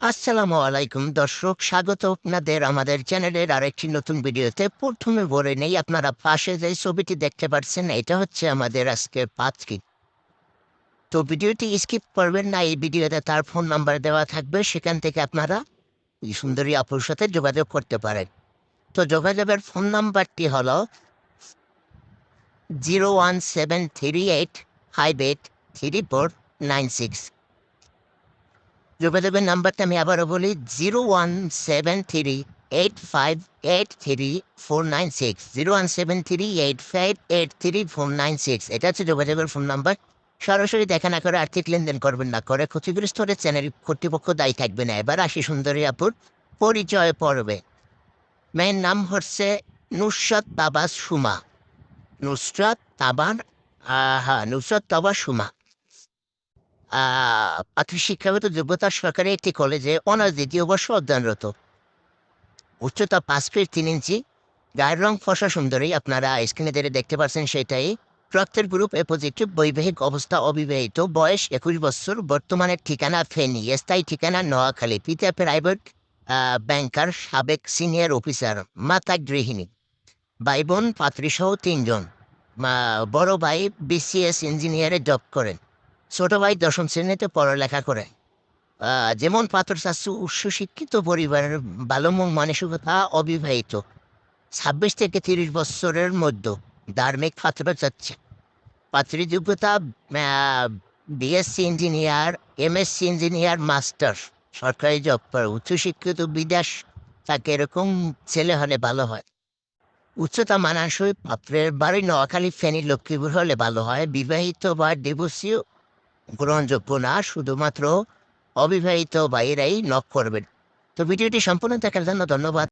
আসসালামু আলাইকুম দর্শক, স্বাগত আপনাদের আমাদের চ্যানেলের আরেকটি নতুন ভিডিওতে। প্রথমে বলে নেই, আপনারা পাশে যে ছবিটি দেখতে পাচ্ছেন, এটা হচ্ছে আমাদের আজকের পাত্রী। তো ভিডিওটি স্কিপ করবেন না, এই ভিডিওতে তার ফোন নাম্বার দেওয়া থাকবে, সেখান থেকে আপনারা এই সুন্দরী আপুর সাথে যোগাযোগ করতে পারেন। তো যোগাযোগের ফোন নাম্বারটি হলো zero one seven three eight five eight three four nine six. যোগাযোগের নাম্বারটা আমি আবারও বলি zero one seven three eight five eight three four nine six. Zero one seven three eight five eight three four nine six. এটা হচ্ছে যোগাযোগের phone number. সরাসরি দেখা না করে আর্থিক লেনদেন করবেন না করে ক্ষতিগ্রস্ত হলে চ্যানেল কর্তৃপক্ষ দায়ী থাকবে না। এবার আসি সুন্দরী আপুর পরিচয় পর্বে। মেয়ের নাম হচ্ছে নুসরাত তাবাস সুমা। নুসরত আহ, হ্যাঁ নুসরাত তাবার সুমা। প্রাথমিক শিক্ষাগত যোগ্যতা সরকারি একটি কলেজে অনার্স দ্বিতীয় বর্ষ অধ্যয়নরত। উচ্চতা পাঁচ ফিট তিন ইঞ্চি। গায়ের রং ফসা সুন্দরী। আপনারা স্ক্রিনে ধরে দেখতে পাচ্ছেন সেটাই। রক্তের গ্রুপ এ পজিটিভ বৈবাহিক অবস্থা অবিবাহিত। বয়স একুশ বছর। বর্তমানে ঠিকানা ফেনী। স্থায়ী ঠিকানা নোয়াখালী। পিতা প্রাইভেট ব্যাংকার সাবেক সিনিয়র অফিসার মাতা গৃহিণী। ভাই বোন, পাত্রীসহ তিনজন। বড় ভাই বিসিএস ইঞ্জিনিয়ারে জব করেন। ছোট ভাই দশম শ্রেণীতে পড়ালেখা করে। যেমন পাথর শাশু উচ্চশিক্ষিত পরিবারের ভালো মন মানসিকতা অবিবাহিত। ছাব্বিশ থেকে তিরিশ বছরের মধ্যে ধার্মিক পাত্র যাচ্ছে পাত্রী যোগ্যতা BSc engineer MSc engineer master সরকারি জব উচ্চশিক্ষিত বিদেশ তাকে এরকম ছেলে হলে ভালো হয়। উচ্চতা মানানসই পাত্রের বাড়ি নোয়াখালী, ফেনী, লক্ষ্মীপুর হলে ভালো হয়। বিবাহিত বা ডিভোর্সিও গ্রহণযোগ্য না শুধুমাত্র অবিবাহিত বাইরাই নখ করবেন। তো ভিডিওটি সম্পূর্ণ দেখার জন্য ধন্যবাদ।